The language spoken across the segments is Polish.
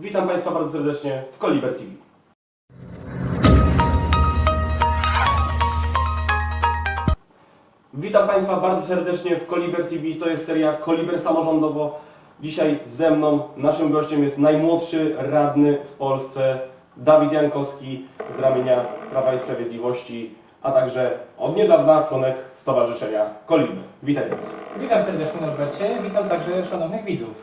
Witam Państwa bardzo serdecznie w Koliber TV. Witam Państwa bardzo serdecznie w Koliber TV. To jest seria Koliber Samorządowo. Dzisiaj ze mną naszym gościem jest najmłodszy radny w Polsce Dawid Jankowski z ramienia Prawa i Sprawiedliwości, a także od niedawna członek Stowarzyszenia Koliber. Witaj. Witam serdecznie Norbercie, witam także szanownych widzów.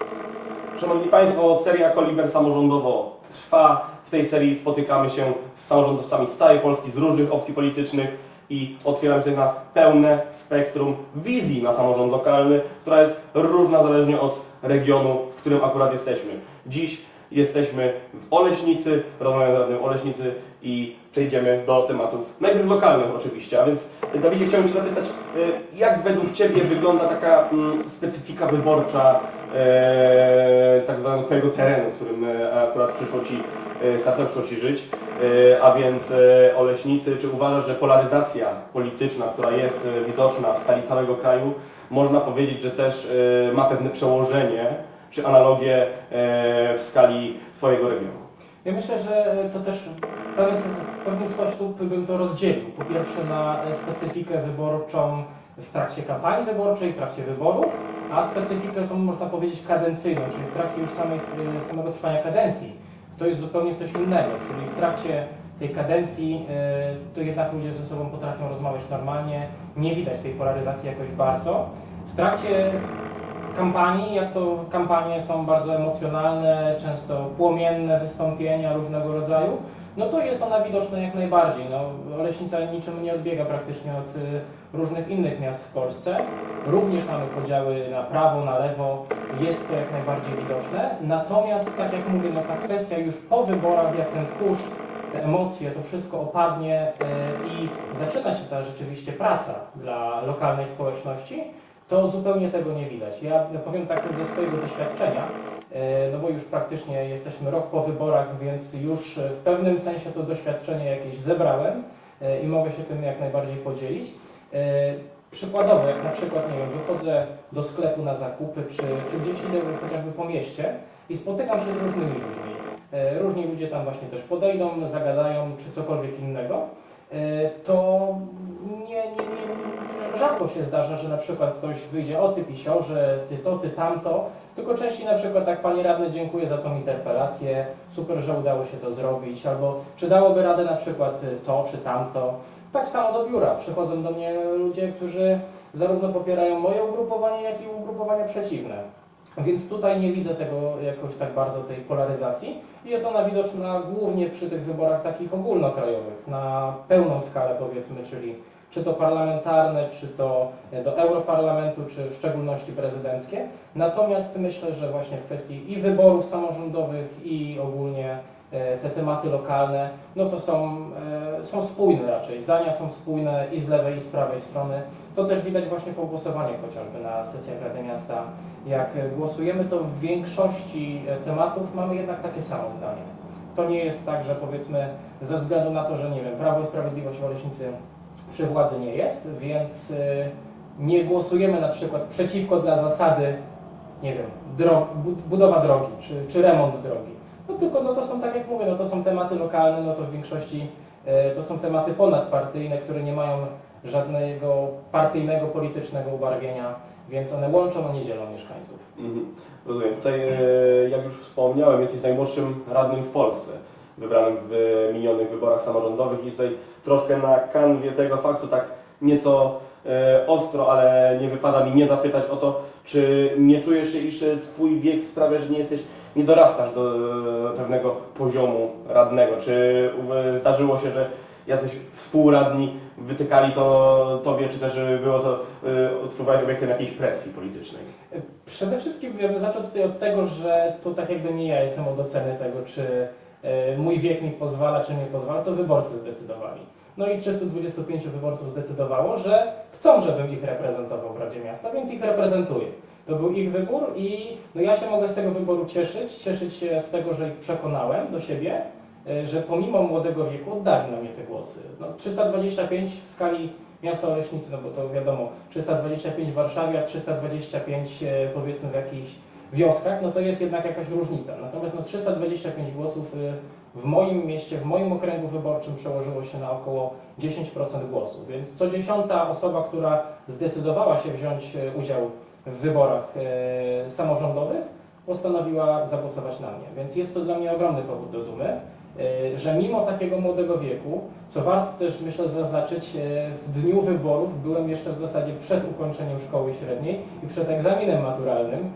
Szanowni Państwo, seria Koliber Samorządowo trwa. W tej serii spotykamy się z samorządowcami z całej Polski, z różnych opcji politycznych i otwieramy się na pełne spektrum wizji na samorząd lokalny, która jest różna zależnie od regionu, w którym akurat jesteśmy. Dziś jesteśmy w Oleśnicy, rozmawiamy z radnym Oleśnicy i przejdziemy do tematów najpierw lokalnych oczywiście. A więc Dawidzie chciałbym Cię zapytać, y, jak według Ciebie wygląda taka mm, specyfika wyborcza e, tak zwanego Twojego terenu, w którym e, akurat przyszło Ci, e, startem przyszło Ci żyć, e, a więc e, Oleśnicy, czy uważasz, że polaryzacja polityczna, która jest e, widoczna w skali całego kraju, można powiedzieć, że też e, ma pewne przełożenie, czy analogię e, w skali Twojego regionu? Ja myślę, że to też w pewien, w pewien sposób bym to rozdzielił. Po pierwsze na specyfikę wyborczą w trakcie kampanii wyborczej, w trakcie wyborów, a specyfikę tą można powiedzieć kadencyjną, czyli w trakcie już samej, samego trwania kadencji. To jest zupełnie coś innego, czyli w trakcie tej kadencji y, to jednak ludzie ze sobą potrafią rozmawiać normalnie, nie widać tej polaryzacji jakoś bardzo. W trakcie kampanii, jak to kampanie są bardzo emocjonalne, często płomienne wystąpienia różnego rodzaju, no to jest ona widoczna jak najbardziej. No, Oleśnica niczym nie odbiega praktycznie od y, różnych innych miast w Polsce. Również mamy podziały na prawo, na lewo, jest to jak najbardziej widoczne. Natomiast, tak jak mówię, no ta kwestia już po wyborach, jak ten kurz, te emocje, to wszystko opadnie y, i zaczyna się ta rzeczywiście praca dla lokalnej społeczności, to zupełnie tego nie widać. Ja powiem tak ze swojego doświadczenia, e, no bo już praktycznie jesteśmy rok po wyborach, więc już w pewnym sensie to doświadczenie jakieś zebrałem e, i mogę się tym jak najbardziej podzielić. E, Przykładowo, jak na przykład, nie wiem, wychodzę do sklepu na zakupy, czy, czy gdzieś idę chociażby po mieście i spotykam się z różnymi ludźmi. E, Różni ludzie tam właśnie też podejdą, zagadają, czy cokolwiek innego e, to nie, nie, nie, rzadko się zdarza, że na przykład ktoś wyjdzie, o ty pisiorze, ty to, ty tamto, tylko częściej na przykład tak, panie radny, dziękuję za tą interpelację, super, że udało się to zrobić, albo czy dałoby radę na przykład to, czy tamto. Tak samo do biura, przychodzą do mnie ludzie, którzy zarówno popierają moje ugrupowanie, jak i ugrupowania przeciwne. Więc tutaj nie widzę tego jakoś tak bardzo tej polaryzacji. Jest ona widoczna głównie przy tych wyborach takich ogólnokrajowych, na pełną skalę powiedzmy, czyli czy to parlamentarne, czy to do Europarlamentu, czy w szczególności prezydenckie. Natomiast myślę, że właśnie w kwestii i wyborów samorządowych, i ogólnie e, te tematy lokalne, no to są, e, są spójne raczej. Zdania są spójne i z lewej, i z prawej strony. To też widać właśnie po głosowaniach chociażby na sesjach Rady Miasta. Jak głosujemy, to w większości e, tematów mamy jednak takie samo zdanie. To nie jest tak, że powiedzmy ze względu na to, że nie wiem, Prawo i Sprawiedliwość w Oleśnicy przy władzy nie jest, więc y, nie głosujemy na przykład przeciwko dla zasady, nie wiem, budowa drogi czy, czy remont drogi. No tylko no to są, tak jak mówię, no to są tematy lokalne, no to w większości y, to są tematy ponadpartyjne, które nie mają żadnego partyjnego, politycznego ubarwienia, więc one łączą, a nie dzielą mieszkańców. Mhm. Rozumiem. Tutaj, e, jak już wspomniałem, jesteś najmłodszym radnym w Polsce, wybranym w minionych wyborach samorządowych i tutaj troszkę na kanwie tego faktu tak nieco e, ostro, ale nie wypada mi nie zapytać o to, czy nie czujesz się, iż Twój wiek sprawia, że nie jesteś, nie dorastasz do e, pewnego poziomu radnego? Czy zdarzyło się, że jacyś współradni wytykali to Tobie, czy też było to, e, odczuwałeś obiektem jakiejś presji politycznej? Przede wszystkim ja bym zaczął tutaj od tego, że to tak jakby nie ja jestem od oceny tego, czy mój wiek mi pozwala, czy nie pozwala, to wyborcy zdecydowali. No i 325 wyborców zdecydowało, że chcą, żebym ich reprezentował w Radzie Miasta, więc ich reprezentuję. To był ich wybór i no ja się mogę z tego wyboru cieszyć, cieszyć się z tego, że ich przekonałem do siebie, e, że pomimo młodego wieku oddali na mnie te głosy. No, 325 w skali miasta Oleśnicy, no bo to wiadomo, 325 w Warszawie, a 325 e, powiedzmy w jakiejś wioskach, no to jest jednak jakaś różnica. Natomiast no 325 głosów y, w moim mieście, w moim okręgu wyborczym przełożyło się na około 10% głosów, więc co dziesiąta osoba, która zdecydowała się wziąć y, udział w wyborach y, samorządowych, postanowiła zagłosować na mnie. Więc jest to dla mnie ogromny powód do dumy, y, że mimo takiego młodego wieku, co warto też myślę zaznaczyć, w dniu wyborów byłem jeszcze w zasadzie przed ukończeniem szkoły średniej i przed egzaminem maturalnym,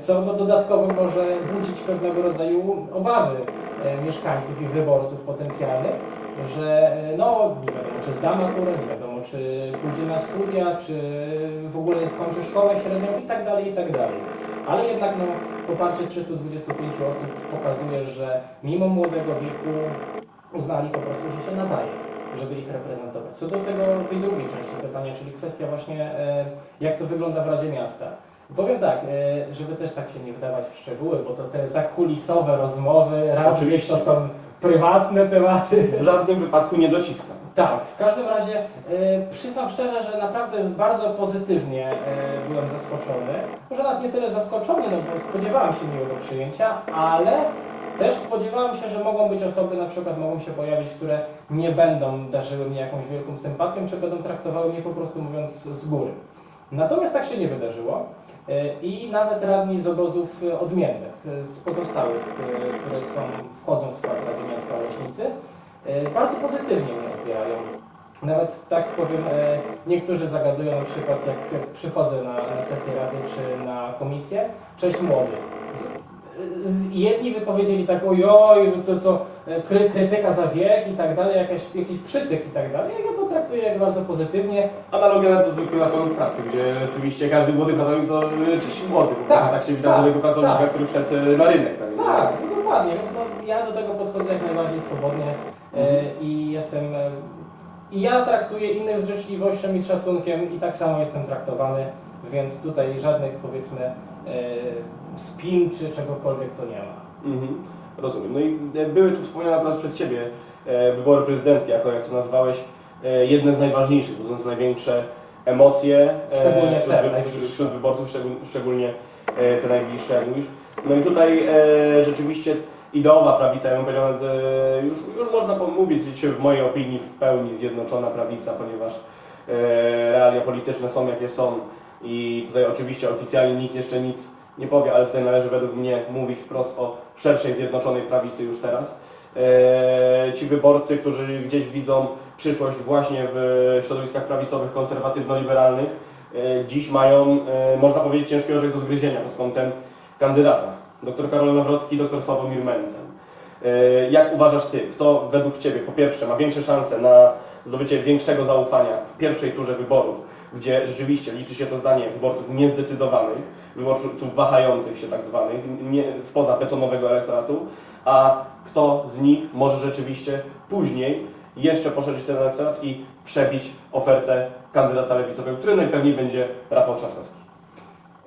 co no dodatkowo może budzić pewnego rodzaju obawy y, mieszkańców i wyborców potencjalnych, że y, no nie wiadomo czy zda maturę, nie wiadomo czy pójdzie na studia, czy w ogóle skończy szkołę średnią i tak dalej, i tak dalej. Ale jednak no, poparcie 325 osób pokazuje, że mimo młodego wieku uznali po prostu, że się nadaje, żeby ich reprezentować. Co do tego, tej drugiej części pytania, czyli kwestia właśnie e, jak to wygląda w Radzie Miasta. Powiem tak, e, żeby też tak się nie wdawać w szczegóły, bo to te zakulisowe rozmowy, raczej Oczywiście. to są prywatne tematy. W żadnym wypadku nie dociskam. Tak, w każdym razie e, przyznam szczerze, że naprawdę bardzo pozytywnie e, byłem zaskoczony. Może nawet nie tyle zaskoczony, no bo spodziewałem się miłego przyjęcia, ale też spodziewałem się, że mogą być osoby, na przykład mogą się pojawić, które nie będą darzyły mnie jakąś wielką sympatią, czy będą traktowały mnie po prostu mówiąc z góry. Natomiast tak się nie wydarzyło. E, I nawet radni z obozów e, odmiennych, e, z pozostałych, które są, wchodzą w skład Rady Miasta Oleśnicy, e, bardzo pozytywnie mnie odbierają. Nawet tak powiem, niektórzy zagadują na przykład jak, przychodzę na, na sesję rady czy na komisję, cześć młody. Jedni by powiedzieli tak, ojoj, to, to e, kry, krytyka za wiek i tak dalej, jakaś, jakiś przytyk i tak dalej. Ja to traktuję jak bardzo pozytywnie. Analogia do zwykłych zakładów pracy, gdzie rzeczywiście każdy młody pracownik to czyś młody. Po Tak, tak się wita tak, młodego pracownika, tak. który wszedł y, na rynek. Tak, Tak, no dokładnie, więc no, ja do tego podchodzę jak najbardziej swobodnie e, i jestem. E, I ja traktuję innych z życzliwością i szacunkiem i tak samo jestem traktowany, więc tutaj żadnych powiedzmy e, spin czy czegokolwiek to nie ma. Mhm, rozumiem. No i e, były tu wspomniane przez Ciebie e, wybory prezydenckie, jako jak to nazwałeś, e, jedne z najważniejszych, budzące największe emocje e, Szczególnie wśród, te wśród wyborców, szczegól, szczególnie e, te najbliższe, jak mówisz. No i tutaj e, rzeczywiście ideowa prawica, ja bym powiedział, e, już, już można pomówić, w mojej opinii w pełni zjednoczona prawica, ponieważ e, realia polityczne są jakie są i tutaj oczywiście oficjalnie nikt jeszcze nic nie powie, ale tutaj należy według mnie mówić wprost o szerszej zjednoczonej prawicy już teraz. E, ci wyborcy, którzy gdzieś widzą przyszłość właśnie w środowiskach prawicowych, konserwatywno-liberalnych, e, dziś mają, e, można powiedzieć, ciężki orzech do zgryzienia pod kątem kandydata. Dr Karol Nawrocki, dr Sławomir Mencen. Jak uważasz Ty, kto według Ciebie po pierwsze ma większe szanse na zdobycie większego zaufania w pierwszej turze wyborów, gdzie rzeczywiście liczy się to zdanie wyborców niezdecydowanych, wyborców wahających się tak zwanych, nie, spoza betonowego elektoratu, a kto z nich może rzeczywiście później jeszcze poszerzyć ten elektorat i przebić ofertę kandydata lewicowego, który najpewniej będzie Rafał Trzaskowski.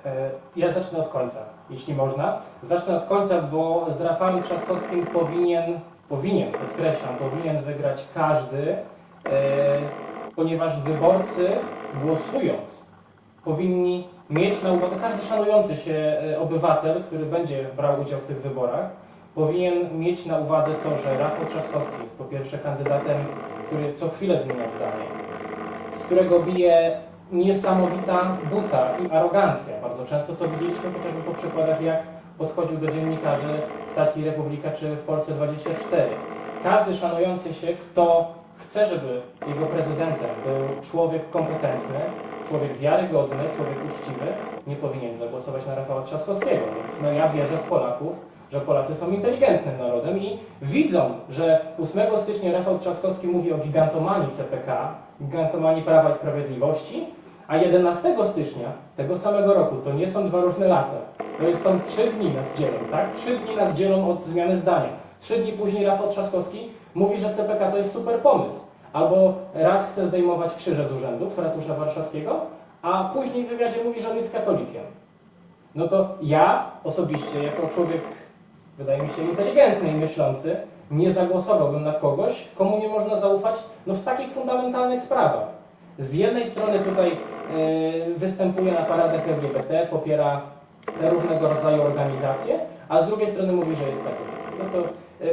E, Ja zacznę od końca, jeśli można. Zacznę od końca, bo z Rafałem Trzaskowskim powinien, powinien, podkreślam, powinien wygrać każdy, e, ponieważ wyborcy głosując powinni mieć na uwadze, każdy szanujący się e, obywatel, który będzie brał udział w tych wyborach, powinien mieć na uwadze to, że Rafał Trzaskowski jest po pierwsze kandydatem, który co chwilę zmienia zdanie, z którego bije niesamowita buta i arogancja. Bardzo często, co widzieliśmy chociażby po przykładach, jak podchodził do dziennikarzy stacji Republika czy w Polsce 24. Każdy szanujący się, kto chce, żeby jego prezydentem był człowiek kompetentny, człowiek wiarygodny, człowiek uczciwy, nie powinien zagłosować na Rafała Trzaskowskiego. Więc no, ja wierzę w Polaków, że Polacy są inteligentnym narodem i widzą, że 8 stycznia Rafał Trzaskowski mówi o gigantomanii CPK, gigantomanii Prawa i Sprawiedliwości, a 11 stycznia tego samego roku, to nie są dwa różne lata, to jest, są trzy dni nas dzielą, tak? Trzy dni nas dzielą od zmiany zdania. Trzy dni później Rafał Trzaskowski mówi, że CPK to jest super pomysł. Albo raz chce zdejmować krzyże z urzędów ratusza warszawskiego, a później w wywiadzie mówi, że on jest katolikiem. No to ja osobiście, jako człowiek, wydaje mi się, inteligentny i myślący, nie zagłosowałbym na kogoś, komu nie można zaufać no, w takich fundamentalnych sprawach. Z jednej strony tutaj e, występuje na paradach LGBT, popiera te różnego rodzaju organizacje, a z drugiej strony mówi, że jest katolik. No to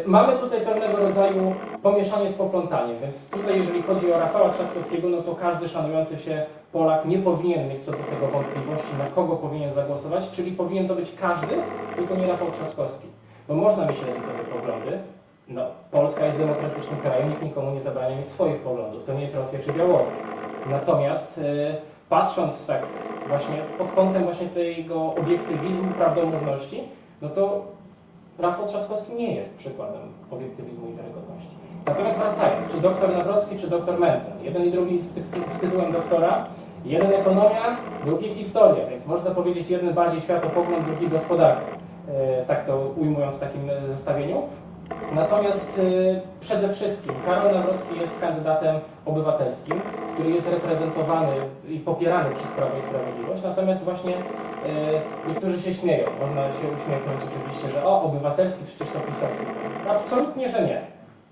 mamy tutaj pewnego rodzaju pomieszanie z poplątaniem, więc tutaj jeżeli chodzi o Rafała Trzaskowskiego, no to każdy szanujący się Polak nie powinien mieć co do tego wątpliwości, na kogo powinien zagłosować, czyli powinien to być każdy, tylko nie Rafał Trzaskowski. Bo można mieć lewicowe poglądy, no, Polska jest demokratycznym krajem, nikt nikomu nie zabrania mieć swoich poglądów, to nie jest Rosja czy Białoruś. Natomiast y, patrząc tak właśnie pod kątem właśnie tego obiektywizmu, prawdomówności, no to Rafał Trzaskowski nie jest przykładem obiektywizmu i wiarygodności. Natomiast wracając, czy doktor Nawrocki, czy doktor Mencen, jeden i drugi z, z tytułem doktora, jeden ekonomia, drugi historia, więc można powiedzieć jeden bardziej światopogląd, drugi gospodarka, e, tak to ujmując w takim zestawieniu. Natomiast e, przede wszystkim Karol Nawrocki jest kandydatem obywatelskim, który jest reprezentowany i popierany przez Prawo i Sprawiedliwość, natomiast właśnie e, niektórzy się śmieją, można się uśmiechnąć oczywiście, że o, obywatelski przecież to pisowski. Absolutnie, że nie.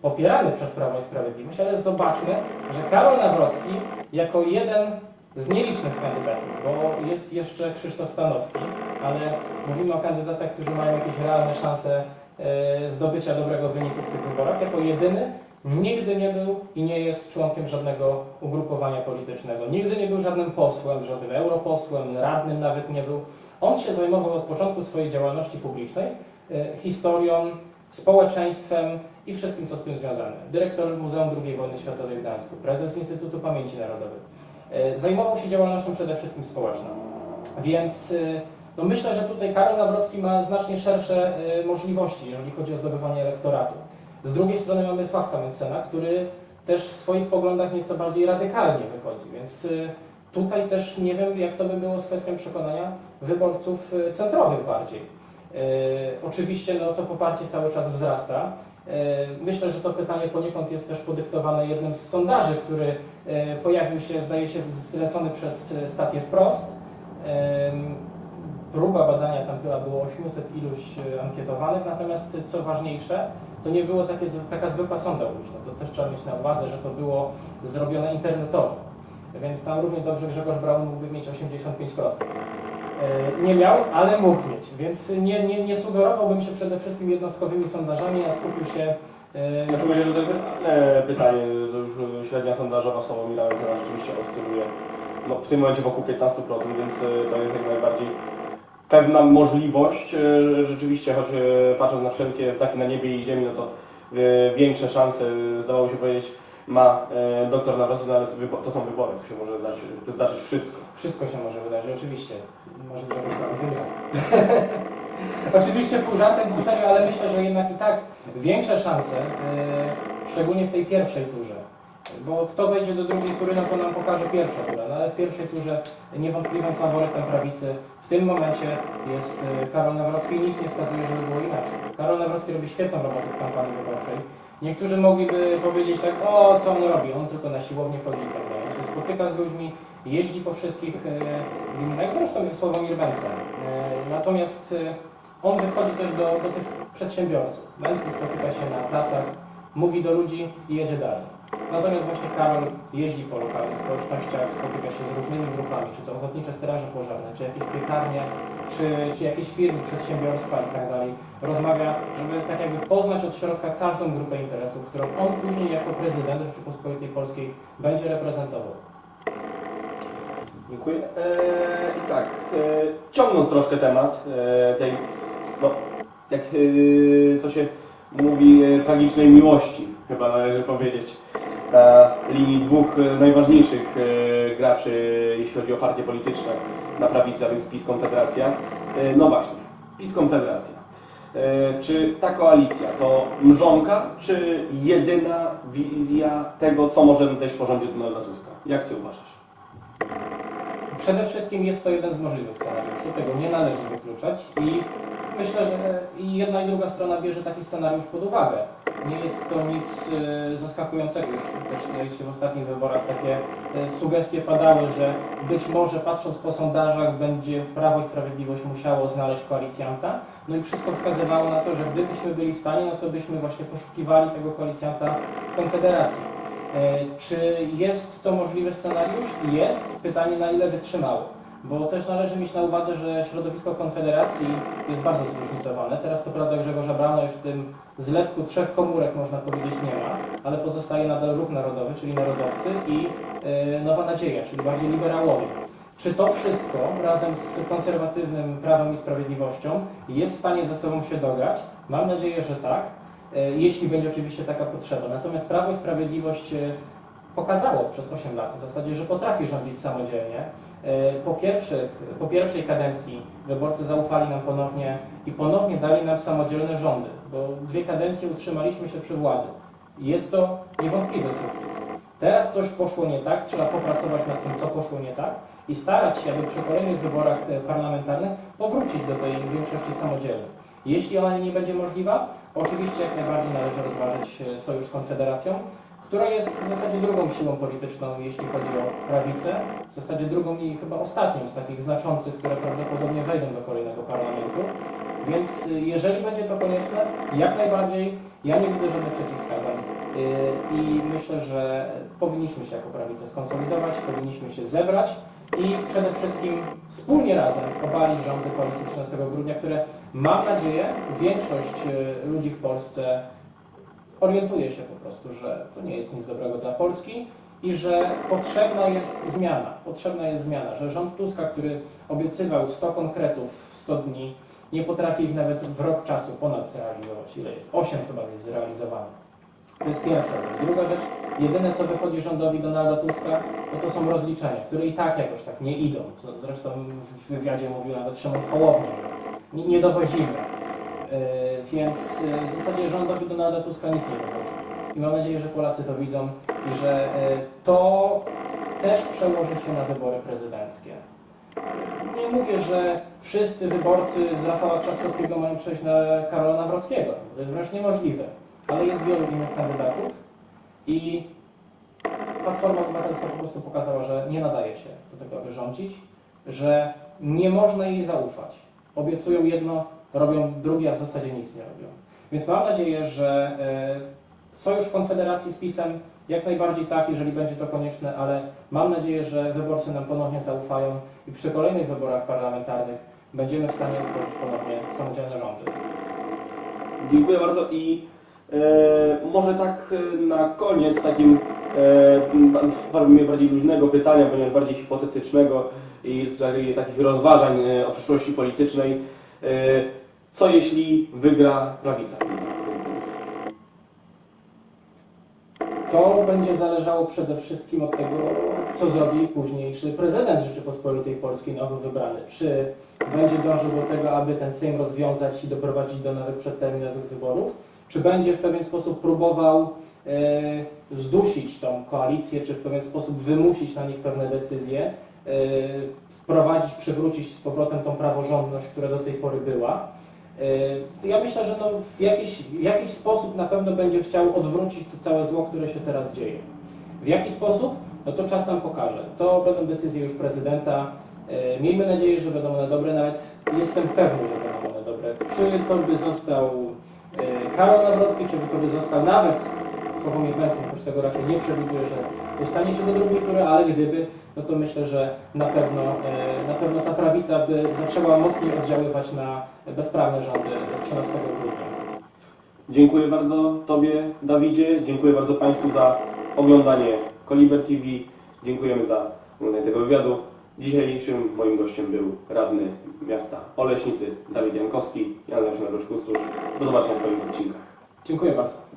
Popierany przez Prawo i Sprawiedliwość, ale zobaczmy, że Karol Nawrocki jako jeden z nielicznych kandydatów, bo jest jeszcze Krzysztof Stanowski, ale mówimy o kandydatach, którzy mają jakieś realne szanse e, zdobycia dobrego wyniku w tych wyborach, jako jedyny nigdy nie był i nie jest członkiem żadnego ugrupowania politycznego. Nigdy nie był żadnym posłem, żadnym europosłem, radnym nawet nie był. On się zajmował od początku swojej działalności publicznej e, historią, społeczeństwem i wszystkim, co z tym związane. Dyrektor Muzeum II Wojny Światowej w Gdańsku, prezes Instytutu Pamięci Narodowej. E, Zajmował się działalnością przede wszystkim społeczną. Więc e, no myślę, że tutaj Karol Nawrocki ma znacznie szersze możliwości, jeżeli chodzi o zdobywanie elektoratu. Z drugiej strony mamy Sławka Mencena, który też w swoich poglądach nieco bardziej radykalnie wychodzi, więc y, tutaj też nie wiem, jak to by było z kwestią przekonania wyborców y, centrowych bardziej. Y, Oczywiście no, to poparcie cały czas wzrasta. Myślę, że to pytanie poniekąd jest też podyktowane jednym z sondaży, który pojawił się, zdaje się, zlecony przez stację Wprost. Próba badania, tam chyba było 800 iluś ankietowanych, natomiast co ważniejsze, to nie było takie, taka zwykła sonda uliczna. To też trzeba mieć na uwadze, że to było zrobione internetowo. Więc tam równie dobrze Grzegorz Braun mógłby mieć 85%. E, Nie miał, ale mógł mieć, więc nie, nie, nie sugerowałbym się przede wszystkim jednostkowymi sondażami, a skupił się e, Znaczy myślę, że to jest realne pytanie, to już średnia sondażowa Sławomira Mencena rzeczywiście oscyluje no, w tym momencie wokół 15%, więc to jest jak najbardziej pewna możliwość. y, Rzeczywiście, choć y, patrząc na wszelkie znaki na niebie i ziemi, no to y, większe szanse, zdawało się powiedzieć, ma doktor Nawrocki, no ale to są wybory, tu się może zdarzyć, wszystko. Wszystko się może wydarzyć, oczywiście. Może Braun wygrał. oczywiście pół żartem, pół serio, ale myślę, że jednak i tak większe szanse, e, szczególnie w tej pierwszej turze, bo kto wejdzie do drugiej tury, no to nam pokaże pierwsza tura, no ale w pierwszej turze niewątpliwym faworytem prawicy w tym momencie jest e, Karol Nawrocki i nic nie wskazuje, żeby było inaczej. Karol Nawrocki robi świetną robotę w kampanii wyborczej. Niektórzy mogliby powiedzieć tak, o co on robi, on tylko na siłownię chodzi i tak dalej. On się spotyka z ludźmi, jeździ po wszystkich e, gminach, zresztą jak Sławomir Mencen. E, natomiast on wychodzi też do, do tych przedsiębiorców. Mencen spotyka się na placach, mówi do ludzi i jedzie dalej. Natomiast właśnie Karol jeździ po lokalnych społecznościach, spotyka się z różnymi grupami, czy to ochotnicze straże pożarne, czy jakieś piekarnie, czy, czy jakieś firmy, przedsiębiorstwa i tak dalej. Rozmawia, żeby tak jakby poznać od środka każdą grupę interesów, którą on później jako prezydent Rzeczypospolitej Polskiej będzie reprezentował. Dziękuję. Eee, I tak, eee, ciągnąc troszkę temat eee, tej, no, jak to się mówi, e, tragicznej miłości, chyba należy powiedzieć, na linii dwóch e, najważniejszych e, graczy, jeśli chodzi o partie polityczne na prawicy, a więc PiS Konfederacja. E, no właśnie, PiS Konfederacja. E, Czy ta koalicja to mrzonka, czy jedyna wizja tego, co może dać po rządzie Donalda Tuska? Jak Ty uważasz? Przede wszystkim jest to jeden z możliwych scenariuszy, tego nie należy wykluczać i myślę, że i jedna i druga strona bierze taki scenariusz pod uwagę. Nie jest to nic e, zaskakującego, już też się w ostatnich wyborach takie e, sugestie padały, że być może patrząc po sondażach będzie Prawo i Sprawiedliwość musiało znaleźć koalicjanta, no i wszystko wskazywało na to, że gdybyśmy byli w stanie, no to byśmy właśnie poszukiwali tego koalicjanta w Konfederacji. E, Czy jest to możliwy scenariusz? Jest. Pytanie, na ile wytrzymało. Bo też należy mieć na uwadze, że środowisko Konfederacji jest bardzo zróżnicowane. Teraz to prawda Grzegorza Brauna już w tym zlepku trzech komórek można powiedzieć nie ma, ale pozostaje nadal Ruch Narodowy, czyli Narodowcy i e, Nowa Nadzieja, czyli bardziej liberałowie. Czy to wszystko razem z konserwatywnym Prawem i Sprawiedliwością jest w stanie ze sobą się dograć? Mam nadzieję, że tak, e, jeśli będzie oczywiście taka potrzeba. Natomiast Prawo i Sprawiedliwość e, pokazało przez 8 lat w zasadzie, że potrafi rządzić samodzielnie. E, Po, pierwszych, po pierwszej kadencji wyborcy zaufali nam ponownie i ponownie dali nam samodzielne rządy, bo dwie kadencje utrzymaliśmy się przy władzy. Jest to niewątpliwy sukces. Teraz coś poszło nie tak, trzeba popracować nad tym, co poszło nie tak i starać się, aby przy kolejnych wyborach e, parlamentarnych powrócić do tej większości samodzielnej. Jeśli ona nie będzie możliwa, oczywiście jak najbardziej należy rozważyć e, sojusz z Konfederacją, która jest w zasadzie drugą siłą polityczną, jeśli chodzi o prawicę, w zasadzie drugą i chyba ostatnią z takich znaczących, które prawdopodobnie wejdą do kolejnego parlamentu. Więc y, jeżeli będzie to konieczne, jak najbardziej, ja nie widzę żadnych przeciwwskazań. Y, i myślę, że powinniśmy się jako prawica skonsolidować, powinniśmy się zebrać i przede wszystkim wspólnie razem obalić rządy koalicji 13 grudnia, które mam nadzieję większość y, ludzi w Polsce orientuje się po prostu, że to nie jest nic dobrego dla Polski i że potrzebna jest zmiana. Potrzebna jest zmiana, że rząd Tuska, który obiecywał 100 konkretów w 100 dni, nie potrafi ich nawet w rok czasu ponad zrealizować. Ile jest? 8 chyba jest zrealizowanych. To jest pierwsza rzecz. Druga rzecz, jedyne co wychodzi rządowi Donalda Tuska, no to są rozliczenia, które i tak jakoś tak nie idą. Zresztą w wywiadzie mówił nawet Szymon Hołownia, że nie dowozimy. Yy, więc yy, w zasadzie rządowi Donalda Tuska nic nie wychodzi. I mam nadzieję, że Polacy to widzą i że yy, to też przełoży się na wybory prezydenckie. Nie mówię, że wszyscy wyborcy z Rafała Trzaskowskiego mają przejść na Karola Nawrockiego. To jest wręcz niemożliwe. Ale jest wielu innych kandydatów i Platforma Obywatelska po prostu pokazała, że nie nadaje się do tego, aby rządzić, że nie można jej zaufać. Obiecują jedno, robią drugie, a w zasadzie nic nie robią. Więc mam nadzieję, że e, sojusz Konfederacji z PiSem jak najbardziej tak, jeżeli będzie to konieczne, ale mam nadzieję, że wyborcy nam ponownie zaufają i przy kolejnych wyborach parlamentarnych będziemy w stanie utworzyć ponownie samodzielne rządy. Dziękuję bardzo i e, może tak e, na koniec takim e, w formie bardziej luźnego pytania, ponieważ bardziej hipotetycznego i tutaj takich rozważań e, o przyszłości politycznej. E, co jeśli wygra prawica? To będzie zależało przede wszystkim od tego, co zrobi późniejszy prezydent Rzeczypospolitej Polskiej, nowy wybrany. Czy będzie dążył do tego, aby ten Sejm rozwiązać i doprowadzić do nowych przedterminowych wyborów, czy będzie w pewien sposób próbował e, zdusić tą koalicję, czy w pewien sposób wymusić na nich pewne decyzje, e, wprowadzić, przywrócić z powrotem tą praworządność, która do tej pory była. E, Ja myślę, że no w jakiś, jakiś sposób na pewno będzie chciał odwrócić to całe zło, które się teraz dzieje. W jaki sposób? No to czas nam pokaże. To będą decyzje już prezydenta. E, Miejmy nadzieję, że będą one dobre, nawet jestem pewny, że będą one dobre. Czy to by został e, Karol Nawrocki, czy by to by został nawet Sławomir Mencen, choć tego raczej nie przewiduję, że dostanie się do drugiej tury, ale gdyby, no to myślę, że na pewno, e, na pewno ta prawica by zaczęła mocniej oddziaływać na bezprawne rządy 13 grudnia. Dziękuję bardzo Tobie, Dawidzie. Dziękuję bardzo Państwu za oglądanie Koliber TV. Dziękujemy za oglądanie tego wywiadu. Dzisiejszym moim gościem był radny miasta Oleśnicy Dawid Jankowski. Ja nazywam się Mariusz Kustusz. Do zobaczenia w kolejnych odcinkach. Dziękuję bardzo.